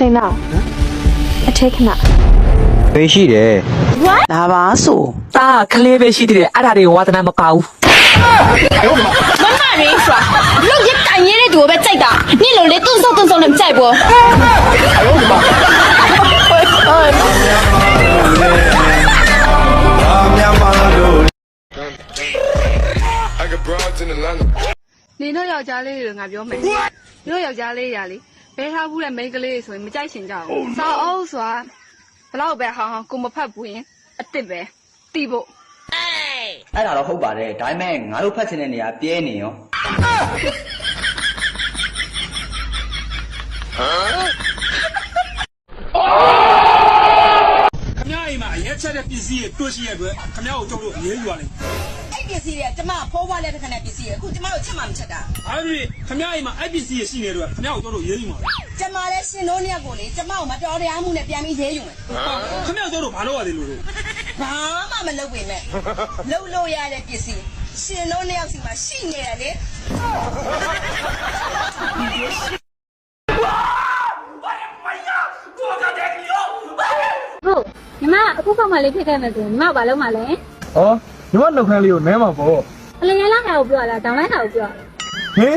စိန်တော့အထက်ခဏဖေးရှိတယ်လာပါဆိုတာကလေးပဲရှိသေးတယ်အဲ့ဒါတွေကိုဝါသနာမပါဘူးမမရင်းဆိုတာလောက်ရကန်ရတဲ့သူကိုပဲကြိုက်တာနေ့လိုလေတွန်းဆော့တွန်းဆော့လည်းမကြိုက်ဘူး I got broads in Atlanta. နေတော့ယောက်ျားလေးတွေငါပြောမယ်တို့ယောက်ျားလေးတွေရာလေ ဘဲထားဘူးတဲ့မိန်းကလေးတွေဆိုရင်မကြိုက်ရှင်ကြဘူးစာအုပ်ဆိုတာဘလောက်ပဲဟောင်းဟောင်းကိုမဖတ်ဘူးရင်အစ်စ်ပဲတီးဖို့အဲ့ဒါတော့ဟုတ်ပါတယ်ဒါပေမဲ့ငါတို့ဖတ်ချင်တဲ့နေရာပြဲနေရောခမရအိမ်မှာအရက်ချက်တဲ့ပစ္စည်းတွေတွေ့ရှိရတဲ့အတွက်ခမရကိုကြောက်လို့ရေးယူရလိမ့်မယ်အဲ့ ပစ္စည်းတွေကကျမဖိုးဖွားလက်ထက်ခနဲ့ပစ္စည်းတွေအခုကျမတို့ချက်မှမချက်တာ။အားဖြင့်ခမရအိမ်မှာအဲ့ပစ္စည်းတွေရှိနေတဲ့အတွက်ခမရကိုကြောက်လို့ရေးယူမှာကျမလည်းရှင်တို့နှစ်ယောက်ကိုလေကျမကိုမတော်တရားမှုနဲ့ပြန်ပြီးရေးယူမယ်။ခမရကြောက်လို့ဘာလို့ရသေးလို့လို့ဘာမှမလုပ်ပေမဲ့လှုပ်လို့ရတဲ့ပစ္စည်းရှင်တို့နှစ်ယောက်စီမှာရှိနေတယ်လေဟုတ်ညီမအခုကောင်မလေးဖြစ်ခဲ့မယ်ဆိုရင်ညီမဘာလုပ်မှလဲ။ဩ ညီမနှုတ်ခမ်းလေးကိုနဲမှာပေါ့အလျင်လာတာကိုပြောလားဒေါင်းလိုက်တာကိုပြော။ဟင်